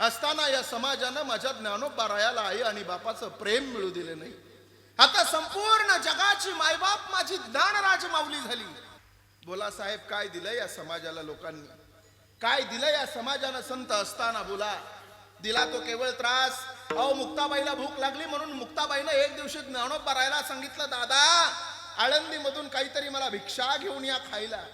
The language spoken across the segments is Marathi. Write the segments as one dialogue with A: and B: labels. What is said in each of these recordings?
A: असताना या समाजानं माझ्या ज्ञानोबा रायाला आई आणि बापाचं प्रेम मिळू दिले नाही. आता संपूर्ण जगाची मायबाप माझी ज्ञानराज माऊली झाली. बोला साहेब काय दिलं या समाजाला लोकांनी? काय दिलं या समाजानं? संत असताना बोला. दिला तो केवळ त्रास. अहो मुक्ताबाईला भूक लागली म्हणून मुक्ताबाईनं एक दिवशी ज्ञानोबा रायला सांगितलं दादा आळंदीमधून काहीतरी मला भिक्षा घेऊन या खायला.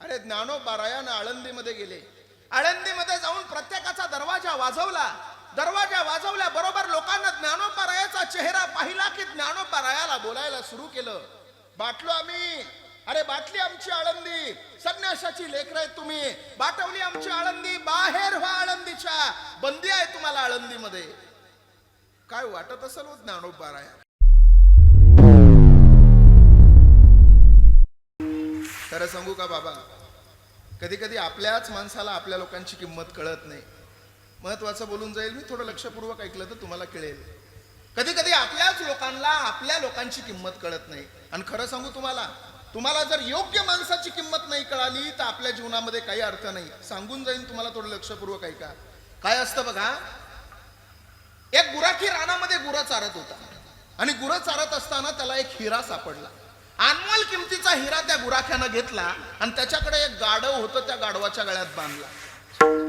A: अरे ज्ञानोबा रायानं आळंदीमध्ये गेले. आळंदीमध्ये जाऊन प्रत्येकाचा दरवाजा वाजवला. दरवाजा वाजवल्या बरोबर लोकांना ज्ञानोपारायाचा चेहरा पाहिला की ज्ञानोपारायाला बोलायला सुरू केलं. बाटलो आम्ही. अरे बाटली आमची आळंदी. संन्यासाची लेकर आहेत तुम्ही. बाटवली आमची आळंदी. बाहेर व्हा आळंदीच्या. बंदी आहे तुम्हाला आळंदीमध्ये. काय वाटत असेल हो खरं सांगू का बाबा? कधी कधी आपल्याच माणसाला आपल्या लोकांची किंमत कळत नाही. महत्वाचं बोलून जाईल मी थोडं लक्षपूर्वक ऐकलं तर तुम्हाला कळेल. कधी कधी आपल्याच लोकांना आपल्या लोकांची किंमत कळत नाही. आणि खरं सांगू तुम्हाला तुम्हाला जर योग्य माणसाची किंमत नाही कळाली तर आपल्या जीवनामध्ये काही अर्थ नाही. सांगून जाईन तुम्हाला थोडं लक्षपूर्वक ऐका. काय असतं बघा एक गुराखी रानामध्ये गुरं चारत होता. आणि गुरं चारत असताना त्याला एक हिरा सापडला. अनमोल किमतीचा हिरा त्या गुराख्यानं घेतला आणि त्याच्याकडे एक गाढव होतं त्या गाढवाच्या गळ्यात बांधला.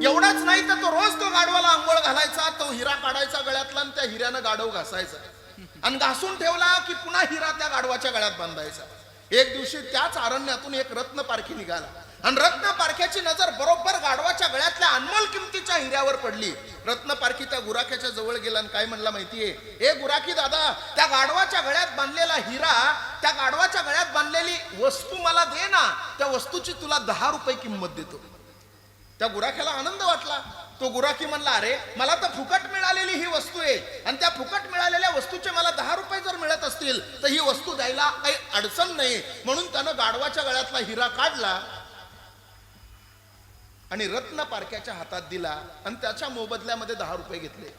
A: एवढाच नाही तर तो रोज तो गाढवाला आंघोळ घालायचा तो हिरा काढायचा गळ्यातला आणि त्या हिऱ्यानं गाढव घासायचा. आणि घासून ठेवला की पुन्हा हिरा त्या गाढवाच्या गळ्यात बांधायचा. एक दिवशी त्याच अरण्यातून एक रत्न पारखी निघाला. आणि रत्न पारख्याची नजर बरोबर गाढवाच्या गळ्यातल्या अनमोल किमतीच्या हिऱ्यावर पडली. रत्न पारखी त्या गुराख्याच्या जवळ गेला आणि काय म्हणला माहितीये? ए गुराखी दादा त्या गाढवाच्या गळ्यात बांधलेला हिरा त्या गाढवाच्या गळ्यात बांधलेली वस्तू मला दे ना. त्या वस्तूची तुला दहा रुपये किंमत देतो. त्या गुराख्याला आनंद वाटला. तो गुराखी म्हणला अरे मला तर फुकट मिळालेली ही वस्तू आहे. आणि त्या फुकट मिळालेल्या वस्तूचे मला दहा रुपये जर मिळत असतील तर ही वस्तू द्यायला काही अडचण नाही. म्हणून त्यानं गाढवाच्या गळ्यातला हिरा काढला. आणि रत्न पारख्याच्या हातात दिला आणि त्याच्या मोबदल्यामध्ये दहा रुपये घेतले.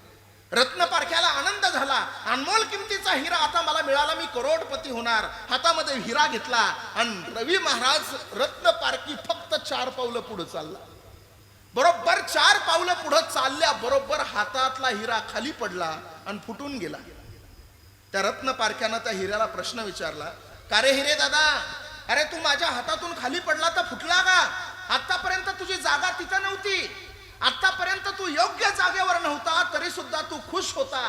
A: रत्न पारख्याला आनंद झाला. अनमोल किमतीचा हिरा आता मला मिळाला. मी करोडपती होणार. हातामध्ये हिरा घेतला आणि रवी महाराज रत्न पारखी फक्त चार पावलं पुढे चालला. बरोबर चार पावलं पुढं चालल्या बरोबर हातातला हिरा खाली पडला आणि फुटून गेला. त्या रत्न पारख्यानं त्या हिऱ्याला प्रश्न विचारला का रे हिरे दादा? अरे तू माझ्या हातातून खाली पडला तर फुटला का? आतापर्यंत तुझी जागा तिथं नव्हती. आतापर्यंत तू योग्य जागेवर नव्हता तरी सुद्धा तू खुश होता.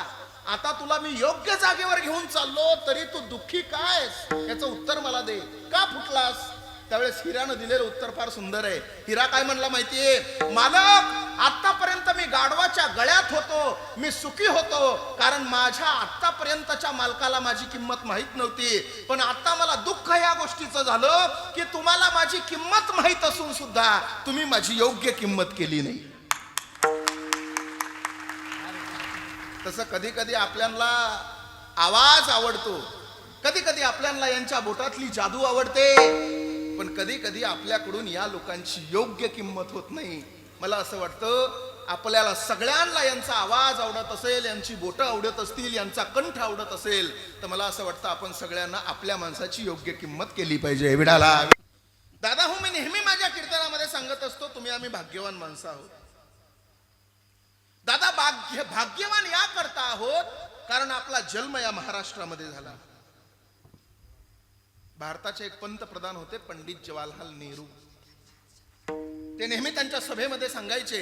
A: आता तुला मी योग्य जागेवर घेऊन चाललो तरी तू दुःखी काय याचं उत्तर मला दे. का फुटलास? त्यावेळेस हिरानं दिलेलं उत्तर फार सुंदर आहे. हिरा काय म्हणला माहितीये? मालक आतापर्यंत मी गाढवाच्या गळ्यात होतो. मी सुखी होतो. कारण माझ्या आतापर्यंतच्या मालकाला माझी किंमत माहीत नव्हती. पण आता मला दुःख या गोष्टीचं झालं की तुम्हाला माझी किंमत माहीत असून सुद्धा तुम्ही माझी योग्य किंमत केली नाही. तसं कधी कधी आपल्याला आवाज आवडतो. कधी कधी आपल्याला यांच्या बोटातली जादू आवडते. पण कधी कधी आपल्याकडून या लोकांची योग्य किंमत होत नाही. मला असं वाटतं आपल्याला सगळ्यांना यांचा आवाज आवडत असेल यांची बोटं आवडत असतील यांचा कंठ आवडत असेल तर मला असं वाटतं आपण सगळ्यांना आपल्या माणसाची योग्य किंमत केली पाहिजे. विडाला. दादा हो मी नेहमी माझ्या कीर्तनामध्ये सांगत असतो तुम्ही आम्ही भाग्यवान माणसं आहोत. दादा भाग्य भाग्यवान या करता आहोत कारण आपला जन्म या महाराष्ट्रामध्ये झाला. भारताचे एक पंतप्रधान होते पंडित जवाहरलाल नेहरू. ते नेहमी त्यांच्या सभेमध्ये सांगायचे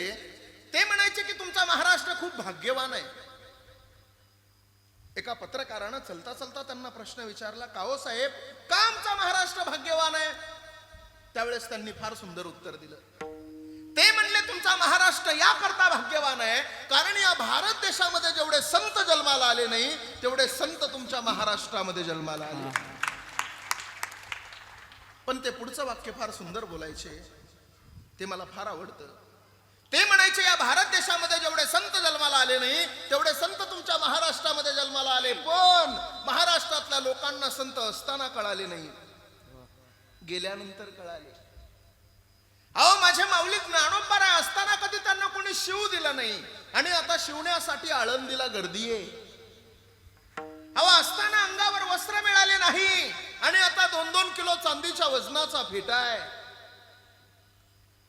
A: ते म्हणायचे की तुमचा महाराष्ट्र खूप भाग्यवान आहे. एका पत्रकारानं चलता चलता त्यांना प्रश्न विचारला का हो साहेब का आमचा महाराष्ट्र भाग्यवान आहे? त्यावेळेस त्यांनी फार सुंदर उत्तर दिलं. ते म्हणले तुमचा महाराष्ट्र या करता भाग्यवान आहे कारण या भारत देशामध्ये जेवढे संत जन्माला आले नाही तेवढे संत तुमच्या महाराष्ट्रामध्ये जन्माला आले. पण ते पुढचं वाक्य फार सुंदर बोलायचे. ते मला फार आवडतं. ते म्हणायचे या भारत देशामध्ये जेवढे संत जन्माला आले नाही तेवढे संत तुमच्या महाराष्ट्रामध्ये जन्माला आले. पण महाराष्ट्रातल्या लोकांना संत असताना कळाले नाही. गेल्यानंतर कळाले. अहो माझ्या माऊली ज्ञानोबारा असताना कधी त्यांना कोणी शिव दिला नाही? आणि आता शिवण्यासाठी आळंदीला गर्दी आहे. अहो असताना अंगावर वस्त्र मिळाले नाही. आणि आता दोन दोन किलो चांदीच्या वजनाचा फेटा आहे.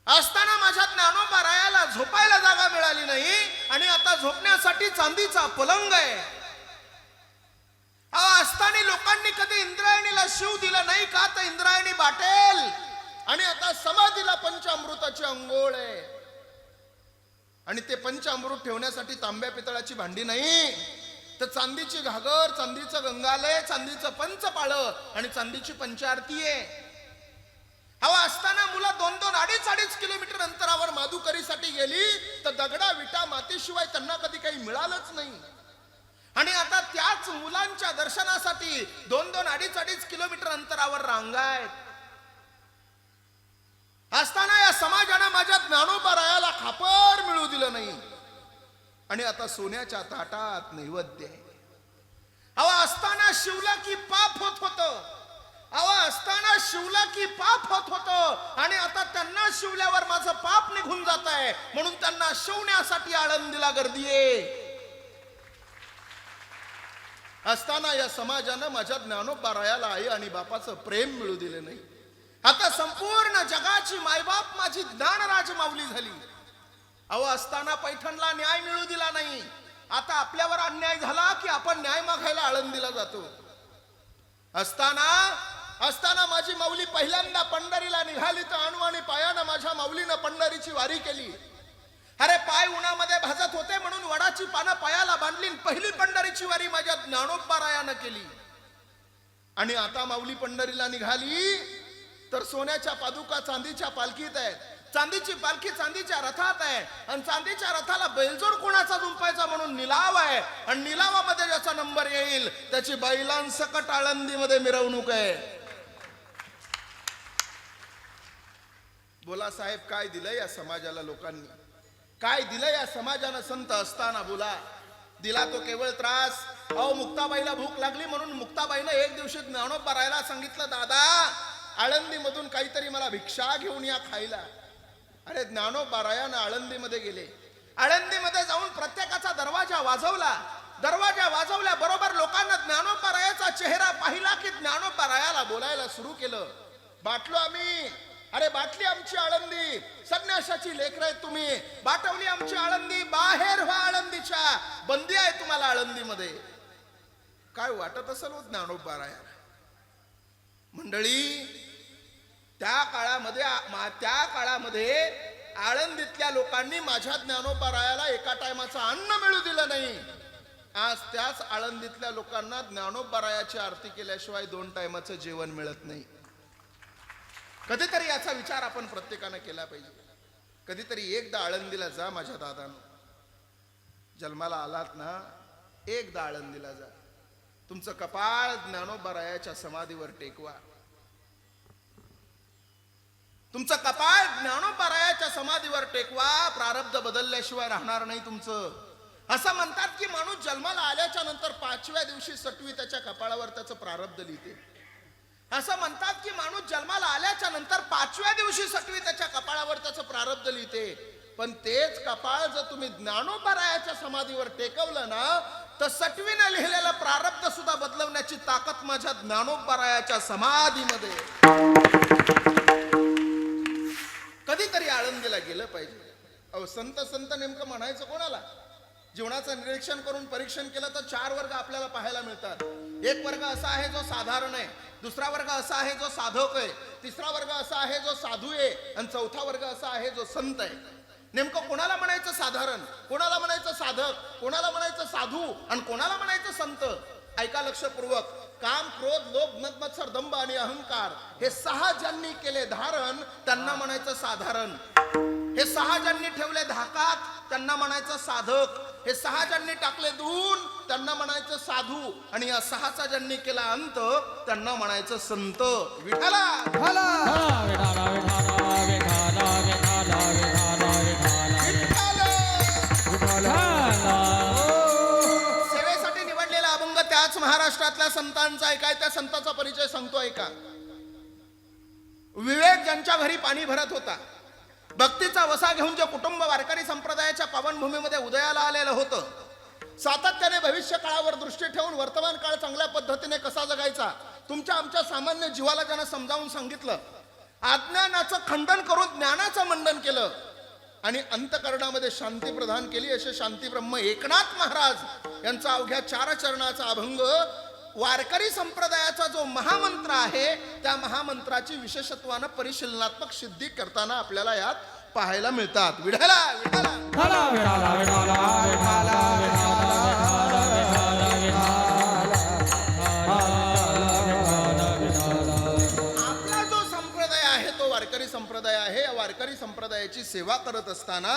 A: असताना माझ्या ज्ञानोबा रायाला झोपायला जागा मिळाली नाही आणि आता झोपण्यासाठी चांदीचा पलंग आहे. अहो, असताना लोकांनी कधी इंद्रायणीला शिव दिला नाही का? तर इंद्रायणी बाटेल. आणि आता समाधीला पंचामृताची अंघोळ आहे. आणि ते पंचामृत ठेवण्यासाठी तांब्या पितळाची भांडी नाही. तर चांदीची घागर चांदीचं गंगालय चांदीचं पंचपाळ आणि चांदीची पंचारती आहे. हवा असताना मुलं दोन दोन अडीच अडीच किलोमीटर अंतरावर माधुकरीसाठी गेली तर दगडा विटा मातीशिवाय त्यांना कधी काही मिळालंच नाही. आणि आता त्याच मुलांच्या दर्शनासाठी दोन दोन अडीच अडीच किलोमीटर अंतरावर रांगायत. असताना या समाजानं माझ्या ज्ञानोपरायाला खापर मिळू दिलं नाही. आणि आता सोन्याच्या ताटात नैवेद्य आहे. असताना शिवला की पाप होत होत. अवा असताना शिवला की पाप होत होत. आणि आता त्यांना शिवल्यावर माझं पाप निघून जात आहे. म्हणून त्यांना शिवण्यासाठी आळंदीला गर्दी आहे असताना या समाजानं माझ्या ज्ञानोबारायाला आई आणि बापाचं प्रेम मिळू दिले नाही. आता संपूर्ण जगाची मायबाप माझी ज्ञानराज माऊली झाली. अहो असताना पैठणला न्याय मिळू दिला नाही. आता आपल्यावर अन्याय झाला की आपण न्याय मागायला आळंदीला जातो. असताना असताना माझी माऊली पहिल्यांदा पंढरीला निघाली तर अणवाणी पायानं माझ्या माऊलीनं पंढरीची वारी केली. अरे पाय उन्हामध्ये भाजत होते म्हणून वडाची पानं पायाला बांधली पहिली पंढरीची वारी माझ्या ज्ञानोपारायानं केली. आणि आता माऊली पंढरीला निघाली तर सोन्याच्या पादुका चांदीच्या पालखीत आहेत. चांदीची पालखी चांदीच्या रथात आहे. आणि चांदीच्या रथाला बैलजोड कोणाचा झुंपायचा म्हणून निलाव आहे. आणि निलावामध्ये ज्याचा नंबर येईल त्याची बैलांसकट आळंदीमध्ये मिरवणूक आहे. बोला साहेब काय दिलं या समाजाला लोकांनी? काय दिलं या समाजानं? संत असताना बोला. दिला तो केवळ त्रास. अहो मुक्ताबाईला भूक लागली म्हणून मुक्ताबाईनं एक दिवशी ज्ञानोबा राहायला सांगितलं दादा आळंदीमधून काहीतरी मला भिक्षा घेऊन या खायला. अरे ज्ञानोबा रायानं आळंदीमध्ये गेले. आळंदीमध्ये जाऊन प्रत्येकाचा दरवाजा वाजवला. दरवाजा वाजवल्या बरोबर लोकांना ज्ञानोबा चेहरा पाहिला की ज्ञानोबा रायाला बोलायला सुरू केलं. बाटलो आम्ही. अरे बाटली आमची आळंदी. संन्यासाची लेकर आहेत तुम्ही. बाटवली आमची आळंदी. बाहेर व्हा आळंदीच्या. बंदी आहे तुम्हाला आळंदीमध्ये. काय वाटत असेल हो ज्ञानोबा राया मंडळी त्या काळामध्ये त्या काळामध्ये आळंदीतल्या लोकांनी माझ्या ज्ञानोपरायाला एका टायमाचं अन्न मिळू दिलं नाही. आज त्याच आळंदीतल्या लोकांना ज्ञानोपारायाची आरती केल्याशिवाय दोन टायमाचं जेवण मिळत नाही. कधीतरी याचा विचार आपण प्रत्येकानं केला पाहिजे. कधीतरी एकदा आळंदीला जा माझ्या दादानं. जन्माला आलात ना एकदा आळंदीला जा. तुमचं कपाळ ज्ञानोबरायाच्या समाधीवर टेकवा. तुमचं कपाळ ज्ञानोपरायाच्या समाधीवर टेकवा प्रारब्ध बदलल्याशिवाय राहणार नाही तुमचं. असं म्हणतात की माणूस जन्माला आल्याच्यानंतर पाचव्या दिवशी सटवी त्याच्या कपाळावर त्याचं प्रारब्ध लिहिते. असं म्हणतात की माणूस जन्माला आल्याच्यानंतर पाचव्या दिवशी सटवी त्याच्या कपाळावर त्याचं प्रारब्ध लिहिते. पण तेच कपाळ जर तुम्ही ज्ञानोबरायाच्या समाधीवर टेकवलं ना तर सटवीनं लिहिलेलं प्रारब्ध सुद्धा बदलवण्याची ताकद माझ्या ज्ञानोपरायाच्या समाधीमध्ये. आळंदीला गेलं पाहिजे. अहो संत संत नेमकं म्हणायचं कोणाला? जीवनाचं निरीक्षण करून परीक्षण केलं तर चार वर्ग आपल्याला पाहायला मिळतात. एक वर्ग असा आहे जो साधारण आहे दुसरा वर्ग असा आहे जो साधक आहे तिसरा वर्ग असा आहे जो साधू आहे आणि चौथा वर्ग असा आहे जो संत आहे. नेमकं कोणाला म्हणायचं साधारण? कोणाला म्हणायचं साधक? कोणाला म्हणायचं साधू? आणि कोणाला म्हणायचं संत? ऐका लक्षपूर्वक. काम क्रोध लोभ मदमत्सर दंभ आणि अहंकार हे सहा ज्यांनी केले धारण त्यांना म्हणायचं साधारण. हे सहा ज्यांनी ठेवले धाकात त्यांना म्हणायचं साधक. हे सहा ज्यांनी टाकले धुवून त्यांना म्हणायचं साधू. आणि या सहाचा ज्यांनी केला अंत त्यांना म्हणायचं संत. विठाला महाराष्ट्रातल्या संतांचा आहे काय त्या संतांचा परिचय सांगतोय का? विवेक ज्यांच्या घरी पाणी भरत होता भक्तीचा वसा घेऊन जे कुटुंब वारकरी संप्रदायाच्या पावनभूमीमध्ये उदयाला आलेलं होतं सातत्याने भविष्य काळावर दृष्टी ठेवून वर्तमान काळ चांगल्या पद्धतीने कसा जगायचा तुमच्या आमच्या सामान्य जीवाला ज्यानं समजावून सांगितलं अज्ञानाचं खंडन करून ज्ञानाचं मंडन केलं आणि अंतकरणामध्ये शांती प्रदान केली. असे शांती ब्रह्म एकनाथ महाराज यांचा अवघ्या चार चरणाचा अभंग वारकरी संप्रदायाचा जो महामंत्र आहे त्या महामंत्राची विशेषत्वानं परिशीलनात्मक सिद्धी करताना आपल्याला यात पाहायला मिळतात. विढाला विढाला वारकरी संप्रदायाची सेवा करत असताना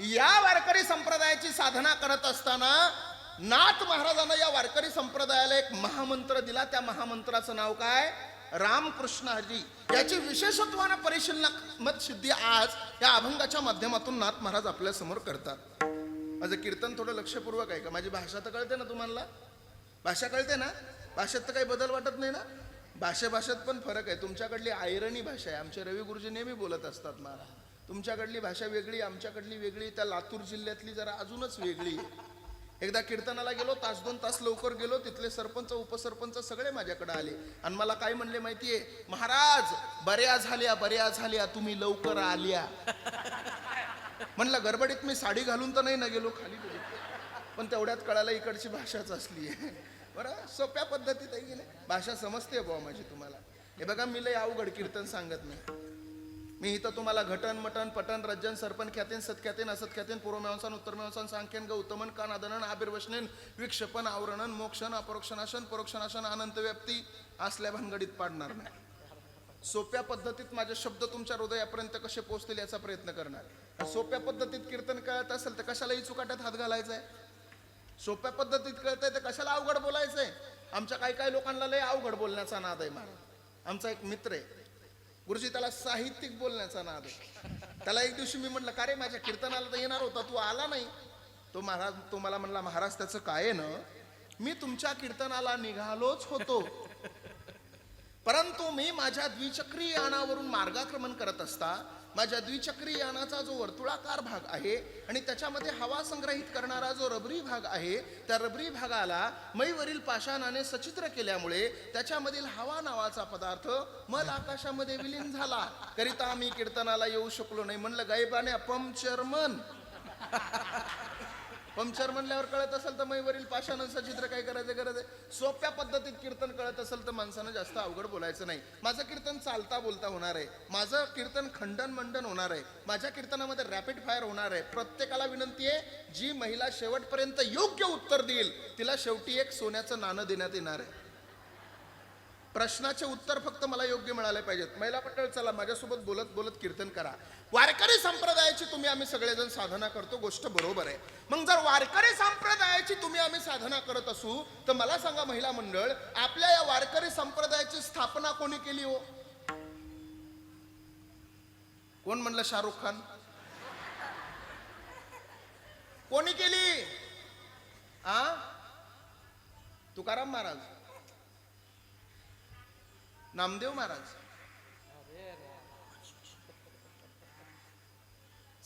A: या वारकरी संप्रदायाची साधना करत असताना नाथ महाराजांना या वारकरी संप्रदायाला एक महामंत्र दिला. त्या महामंत्राचं नाव काय? रामकृष्ण हरी. याची विशेषत्वानं परिशीलनात्मक सिद्धी आज या अभंगाच्या माध्यमातून नाथ महाराज आपल्यासमोर करतात. माझं कीर्तन थोडं लक्षपूर्वक आहे का? माझी भाषा तर कळते ना तुम्हाला? भाषा कळते ना? भाषेत तर काही बदल वाटत नाही ना? भाषेभाषेत पण फरक आहे. तुमच्याकडली आयरणी भाषा आहे. आमचे रवी गुरुजी नेहमी बोलत असतात मला. तुमच्याकडली भाषा वेगळी आमच्याकडली वेगळी त्या लातूर जिल्ह्यातली जरा अजूनच वेगळी. एकदा कीर्तनाला गेलो तास दोन तास लवकर गेलो तिथले सरपंच उपसरपंच सगळे माझ्याकडे आले. आणि मला काय म्हणले माहितीये? महाराज बऱ्या झाल्या बऱ्या झाल्या तुम्ही लवकर आल्या. म्हणलं गडबडीत मी साडी घालून तर नाही ना गेलो खाली पण तेवढ्यात कळायला इकडची भाषाच असली आहे बरं सोप्या पद्धतीत आहे की नाही? भाषा समजते बुवा माझी तुम्हाला. हे बघा मी लय अवघड कीर्तन सांगत नाही. मी इथं तुम्हाला घटन मटन पटन रज्जन सर्पण ख्यातीन सत्ख्यातीन असत्ख्यातीन पूर्वमेवसान उत्तरमीमांसन सांख्यन ग उत्तमन कान आबिर्वशनेन विक्षेपन आवरणन मोक्षण अपरोक्षणाशन परोक्षणाशन अनंत व्याप्ती असल्या भानगडीत पाडणार नाही. सोप्या पद्धतीत माझे शब्द तुमच्या हृदयापर्यंत कसे पोहोचतील याचा प्रयत्न करणार. सोप्या पद्धतीत कीर्तन कळत असेल तर कशालाही चुकाट्यात हात घालायचा आहे. सोप्या पद्धतीत कळतंय तर कशाला अवघड बोलायचंय? आमच्या काही काही लोकांना लय अवघड बोलण्याचा नाद आहे मला. आमचा एक मित्र आहे. गुरुजी त्याला साहित्यिक बोलण्याचा नाद आहे. त्याला एक दिवशी मी म्हटलं का रे माझ्या कीर्तनाला तर येणार होता तू आला नाही. तो महाराज तो मला म्हणला महाराज त्याचं काय आहे ना? मी तुमच्या कीर्तनाला निघालोच होतो. परंतु मी माझ्या द्विचक्री यानावरून मार्गाक्रमण करत असता माझ्या द्विचक्री यानाचा जो वर्तुळाकार भाग आहे आणि त्याच्यामध्ये हवा संग्रहित करणारा जो रबरी भाग आहे त्या रबरी भागाला मैवरील पाषाणाने सचित्र केल्यामुळे त्याच्यामधील हवा नावाचा पदार्थ मल आकाशामध्ये विलीन झाला. करिता आम्ही कीर्तनाला येऊ शकलो नाही. म्हणलं गायबाने पंक्चर मन पंक्चर म्हणल्यावर कळत असेल तर मैवरील पाषाणांचं चित्र काय करायचं गरज आहे? सोप्या पद्धतीत कीर्तन कळत असेल तर माणसानं जास्त अवघड बोलायचं नाही. माझं कीर्तन चालता बोलता होणार आहे. माझं कीर्तन खंडन मंडन होणार आहे. माझ्या कीर्तनामध्ये रॅपिड फायर होणार आहे. प्रत्येकाला विनंती आहे जी महिला शेवटपर्यंत योग्य उत्तर देईल तिला शेवटी एक सोन्याचं नाणं देण्यात येणार आहे. प्रश्नाचे उत्तर फक्त मला योग्य मिळाले पाहिजेत. महिला मंडळ चला माझ्यासोबत बोलत बोलत कीर्तन करा. वारकरी संप्रदायाची तुम्ही आम्ही सगळेजण साधना करतो गोष्ट बरोबर आहे. मग जर वारकरी संप्रदायाची तुम्ही आम्ही साधना करत असू तर मला सांगा महिला मंडळ आपल्या या वारकरी संप्रदायाची स्थापना कोणी केली हो? कोण म्हणलं शाहरुख खान? कोणी केली? आ? तुकाराम महाराज. नामदेव महाराज.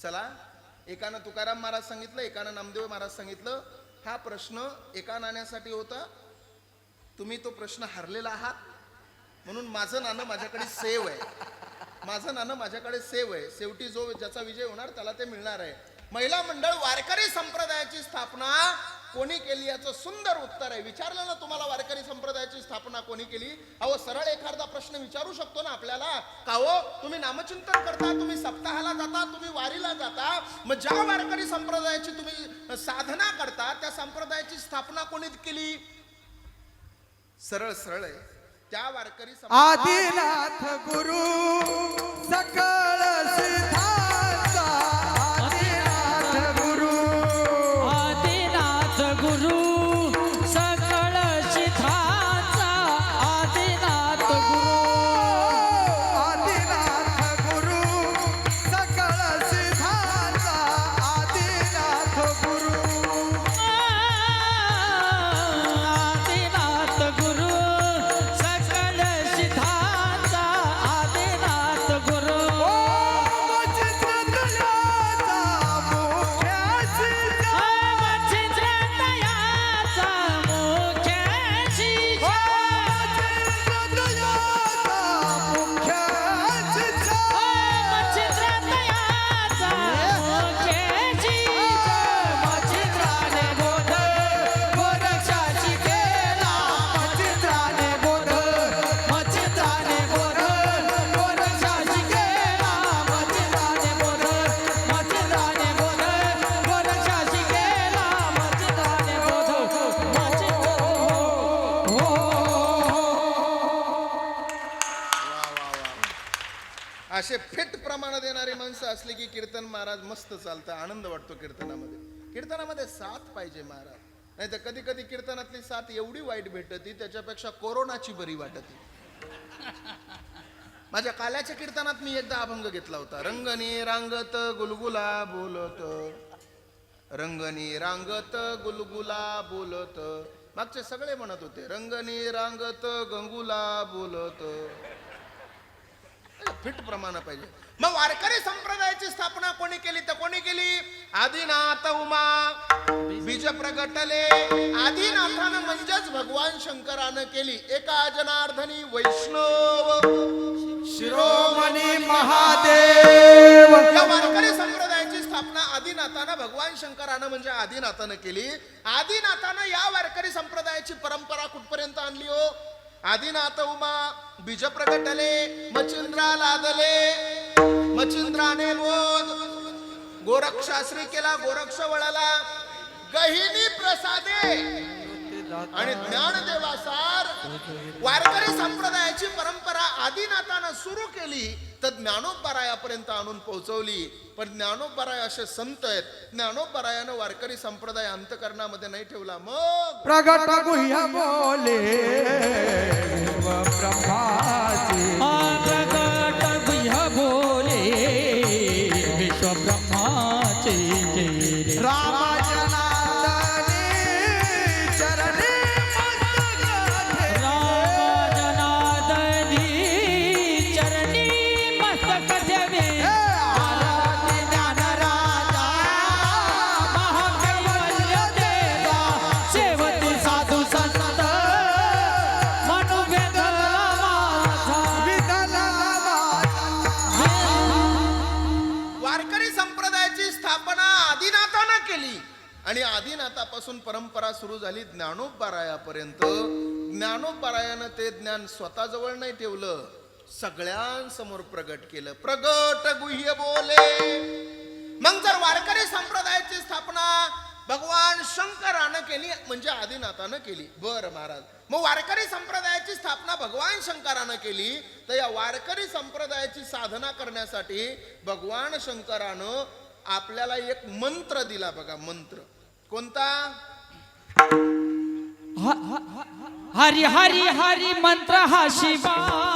A: चला एकानं तुकाराम महाराज सांगितलं एकानं नामदेव महाराज सांगितलं. हा प्रश्न एका नाण्यासाठी होता. तुम्ही तो प्रश्न हरलेला आहात. म्हणून माझं नाणं माझ्याकडे सेव आहे. माझं नाणं माझ्याकडे सेव आहे. शेवटी जो ज्याचा विजय होणार त्याला ते मिळणार आहे. महिला मंडळ वारकरी संप्रदायाची स्थापना कोणी केली याचं सुंदर उत्तर आहे. विचारलं ना तुम्हाला वारकरी संप्रदायाची स्थापना कोणी केली? अहो सरळ एखादा प्रश्न विचारू शकतो ना आपल्याला? का हो? तुम्ही नामचिंतन करता तुम्ही सप्ताहाला जाता तुम्ही वारीला जाता. मग ज्या वारकरी संप्रदायाची तुम्ही साधना करता त्या संप्रदायाची स्थापना कोणी केली? सरळ सरळ आहे. त्या वारकरी
B: आदिनाथ गुरु सकळ
A: माणसं असली की कीर्तन महाराज मस्त चालतं आनंद वाटतो कीर्तनामध्ये. कीर्तनामध्ये साथ पाहिजे महाराज. नाही तर कधी कधी कीर्तनातली साथ एवढी वाईट भेटती त्याच्यापेक्षा कोरोनाची बरी वाटती. माझ्या काल्याच्या कीर्तनात मी एकदा अभंग घेतला होता. रंगनी रांगत गुलगुला बोलत. रंगनी रांगत गुलगुला बोलत. मागचे सगळे म्हणत होते रंगनी रांगत गंगुला बोलत. फिट प्रमाण पाहिजे. मग वारकरी संप्रदायाची स्थापना कोणी केली तर कोणी केली? आदिनाथ उमा. बीज प्रगटले. आदिनाथानं म्हणजेच भगवान शंकरानं केली. एका जनार्दनी वैष्णव.
B: शिरोमणी महादेव.
A: या वारकरी संप्रदायाची स्थापना आदिनाथानं भगवान शंकरानं म्हणजे आदिनाथानं केली. आदिनाथानं या वारकरी संप्रदायाची परंपरा कुठपर्यंत आणली हो? आदिनाथ उमा बीज प्रगटले मचिंद्रा लादले मचिंद्राने बोध गोरक्षाश्री केला गोरक्ष वळाला गहिनी प्रसादे। आणि ज्ञानदेवासार वारकरी संप्रदायाची परंपरा आदिनाथानं सुरू केली. तर ज्ञानोबरायापर्यंत आणून पोहोचवली. पण ज्ञानोबराय असे संत आहेत. ज्ञानोबरायानं वारकरी संप्रदाय अंतकरणामध्ये नाही ठेवला. मग?
B: प्रगट गुह्य बोले.
C: प्रगट गुह्य बोले. विश्व
A: आणि आदिनाथापासून परंपरा सुरू झाली ज्ञानोपारायापर्यंत ज्ञानोपारायानं ते ज्ञान स्वतःजवळ नाही ठेवलं सगळ्यांसमोर प्रगट केलं. प्रगट गुह्य बोले. मग जर वारकरी संप्रदायाची स्थापना भगवान शंकरानं केली म्हणजे आदिनाथानं केली. बर महाराज. मग वारकरी संप्रदायाची स्थापना भगवान शंकरानं केली तर या वारकरी संप्रदायाची साधना करण्यासाठी भगवान शंकरानं आपल्याला एक मंत्र दिला बघा मंत्र. कोणता?
C: हरी हरी हरी मंत्र हा शिवा.